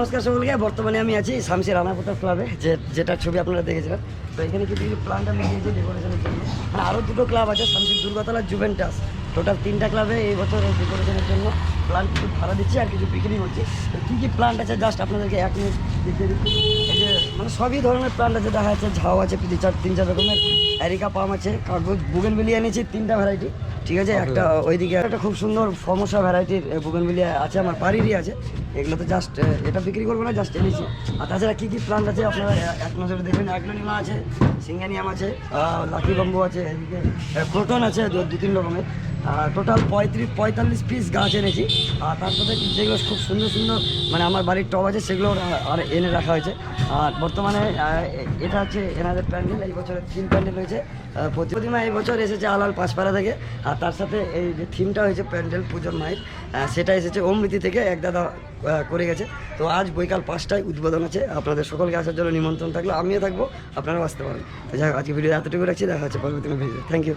নমস্কার সকলকে বর্তমানে আমি আছি শামসি রানাপোতা ক্লাবে যে যেটা ছবি আপনারা দেখেছিলেন। তো এখানে কিছু কিছু প্লান্ট আমি দিয়েছি ডেকোরেশনের জন্য। আর আরও দুটো ক্লাব আছে শামসি দুর্গাতলা জুভেন্টাস টোটাল তিনটা ক্লাবে এই বছর ডেকোরেশনের জন্য প্লান্ট কিছু ভাড়া দিচ্ছি আর কিছু বিক্রি হচ্ছে কী কী প্লান্ট আছে? জাস্ট আপনাদেরকে এক মিনিট দেখিয়ে দিচ্ছি। এই যে সবই ধরনের প্ল্যান্ট আছে দেখা যাচ্ছে ঝাউ আছে তিন চার তিন চার রকমের অ্যারিকা পাম আছে কাগজ বুগেন বিলিয়ে এনেছি তিনটা ভ্যারাইটি ঠিক আছে? একটা ওইদিকে একটা খুব সুন্দর ফমসা ভ্যারাইটির বুগেন বিলিয়া আছে আমার বাড়িরই আছে। এগুলো তো জাস্ট এটা বিক্রি করব না জাস্ট এনেছি। আর তাছাড়া কী কী প্ল্যান্ট আছে আপনারা এক নজরে দেখবেন অ্যাগ্লোনিমা আছে সিঙ্গানিয়াম আছে লাকি বম্বু আছে, এদিকে ক্রোটন আছে, দু তিন রকমের। টোটাল পঁয়ত্রিশ, পঁয়তাল্লিশ পিস গাছ এনেছি। আর তার সাথে যেগুলো খুব সুন্দর সুন্দর মানে আমার বাড়ির টব আছে সেগুলো আর এনে রাখা হয়েছে। আর বর্তমানে এটা হচ্ছে এনাদের প্যান্ডেল, এই বছরের থিম প্যান্ডেল হয়েছে। প্রতিমা এই বছর এসেছে আলাল পাঁচপাড়া থেকে। আর তার সাথে এই যে থিমটা হয়েছে প্যান্ডেল, পুজোর মায়ের সেটা এসেছে অমৃতি থেকে, এক দাদা করে গেছে। তো আজ বৈকাল পাঁচটায় উদ্বোধন আছে। আপনাদের সকলকে আসার জন্য নিমন্ত্রণ থাকল। আমিও থাকব, আপনারাও আসতে পারেন। তো যাই হোক, আজকে ভিডিও এতটুকু রাখছি দেখা হচ্ছে পরবর্তী ভিডিও থ্যাংক ইউ